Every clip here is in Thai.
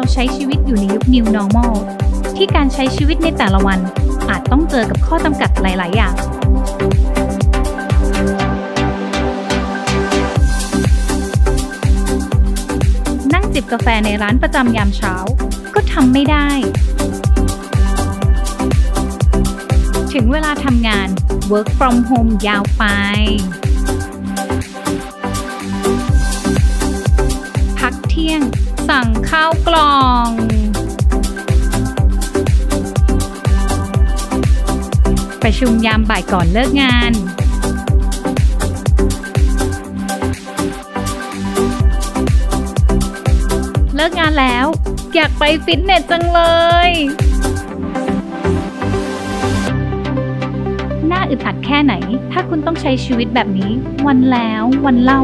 ราใช้ชีวิตอยู่ในยุค New Normal ที่การใช้ชีวิตในแต่ละวัน อาจต้องเจอกับข้อจำกัดหลาย ๆ อย่าง นั่งจิบกาแฟในร้านประจำยามเช้า ก็ทำไม่ได้ ถึงเวลาทำงาน work from home ยาวไป พักเที่ยง สั่งข้าวกล่อง ประชุมยามบ่ายก่อนเลิกงาน เลิกงานแล้ว อยากไปฟิตเนสจังเลย น่าอึดอัดแค่ไหน ถ้าคุณต้องใช้ชีวิตแบบนี้ วันแล้ววันเล่า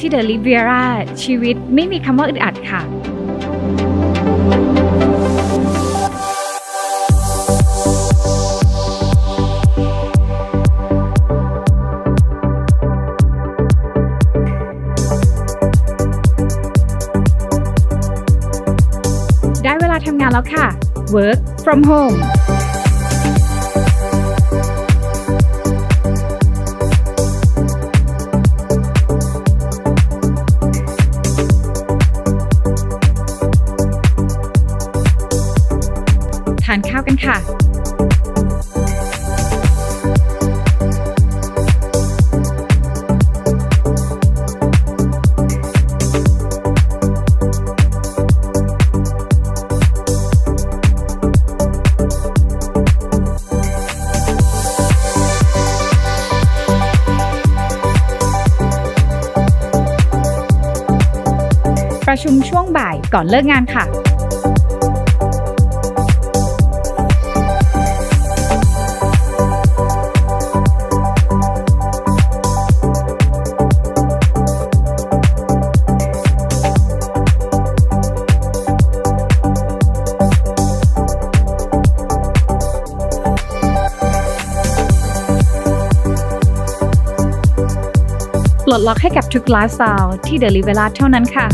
ที่ The Riviera ชีวิตไม่มีคำว่าอึดอัดค่ะได้เวลาทำงานแล้วค่ะ Work from home ทานข้าวกันค่ะประชุมช่วงบ่ายก่อนเลิกงานค่ะ ปลดล็อกให้กับทุกไลฟ์สไตล์ที่เดลิเวลาเท่านั้นค่ะ